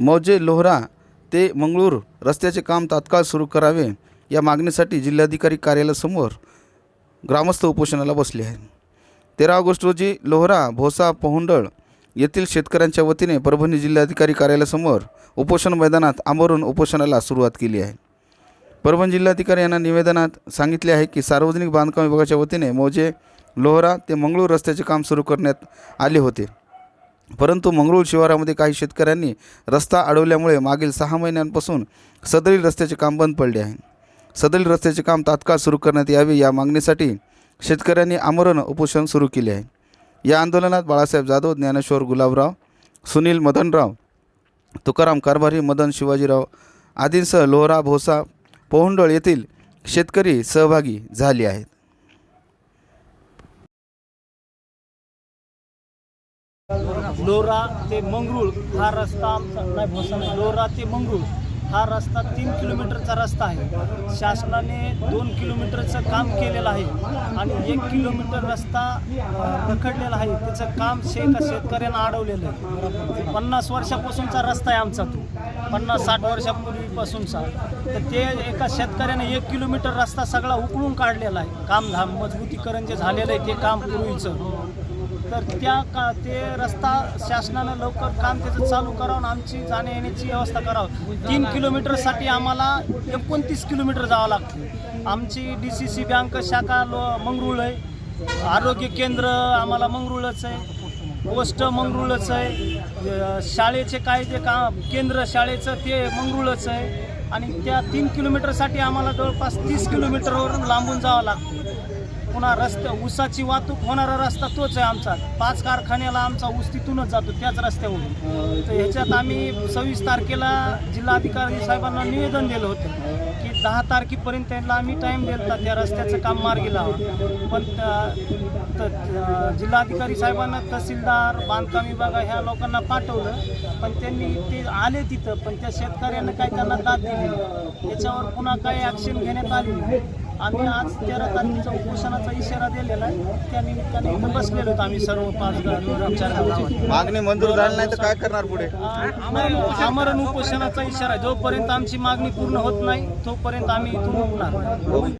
मौजे लोहरा ते मंगळूर रस्त्याचे काम तात्काळ सुरू करावे या मागणीसाठी जिल्हाधिकारी कार्यालयासमोर ग्रामस्थ उपोषणाला बसले आहेत. तेरा ऑगस्ट रोजी लोहरा भोसा पहुंडळ येथील शेतकऱ्यांच्या वतीने परभणी जिल्हाधिकारी कार्यालयासमोर उपोषण मैदानात आमरण उपोषणाला सुरुवात केली आहे. परभणी जिल्हाधिकारी यांना निवेदनात सांगितले आहे की सार्वजनिक बांधकाम विभागाच्या वतीने मौजे लोहरा ते मंगळूर रस्त्याचे काम सुरू करण्यात आले होते. परंतु मंगळूर शिवारामध्ये काही शेतकऱ्यांनी रस्ता अडवल्यामुळे मागील सहा महिन्यांपासून सदरील रस्त्याचे काम बंद पडले आहे. सदरील रस्त्याचे काम तात्काळ सुरू करण्यात यावे या मागणीसाठी शेतकऱ्यांनी आमरण उपोषण सुरू केले आहे. या आंदोलनात बाळासाहेब जाधव ज्ञानेश्वर गुलाबराव सुनील मदनराव तुकाराम कारभारी मदन शिवाजीराव आदींसह लोहरा भोसा पोहंडळ येथील शेतकरी सहभागी झाले आहेत. लोरा ते मंगरूळ हा रस्ता आमचा नाही भोसा लोरा ते मंगरूळ हा रस्ता तीन किलोमीटरचा रस्ता आहे. शासनाने दोन किलोमीटरचं काम केलेलं आहे आणि एक किलोमीटर रस्ता रखडलेला आहे. त्याचं काम शेत शेतकऱ्यांना अडवलेलं आहे. पन्नास वर्षापासूनचा रस्ता आहे आमचा तो. पन्नास साठ वर्षापूर्वीपासूनचा. तर ते एका शेतकऱ्याने एक किलोमीटर रस्ता सगळा उकळून काढलेला आहे. काम मजबूतीकरण जे झालेलं आहे ते काम पूर्वीचं. तर त्या का ते रस्ता शासनानं लवकर काम त्याचं चालू करावं आणि आमची जाण्या येण्याची व्यवस्था करावं. तीन किलोमीटरसाठी आम्हाला एकोणतीस किलोमीटर जावं लागतं. आमची डी सी सी बँक शाखा लो मंगरुळ आहे. आरोग्य केंद्र आम्हाला मंगरुळच आहे. पोस्ट मंगरुळच आहे. शाळेचे काय जे का केंद्र शाळेचं ते मंगरुळच आहे. आणि त्या तीन किलोमीटरसाठी आम्हाला जवळपास तीस किलोमीटरवरून लांबून जावं लागतं. पुन्हा रस्ते ऊसाची वाहतूक होणारा रस्ता तोच आहे आमचा पाच कारखान्याला आमचा ऊस तिथूनच जातो त्याच रस्त्यावरून तर ह्याच्यात आम्ही सव्वीस तारखेला जिल्हाधिकारी साहेबांना निवेदन दिलं होतं की दहा तारखेपर्यंत त्यांना आम्ही टाईम देता त्या रस्त्याचं काम मार्गी लावा पण त्या- त- जिल्हाधिकारी साहेबांना तहसीलदार बांधकाम विभाग ह्या लोकांना पाठवलं पण त्यांनी ते आले तिथं पण त्या शेतकऱ्यांना काय त्यांना दाद दिली नाही. याच्यावर पुन्हा काही ॲक्शन घेण्यात आली नाही. आम्ही आज तेरा तारखेचा उपोषणाचा इशारा दिलेला आहे त्या निमित्ताने इथं बसलेलो होतो आम्ही सर्व पाच चार. मागणी मंजूर झाली नाही तर काय करणार पुढे आमरण आमरण उपोषणाचा इशारा. जोपर्यंत आमची मागणी पूर्ण होत नाही तोपर्यंत आम्ही इथून उठणार.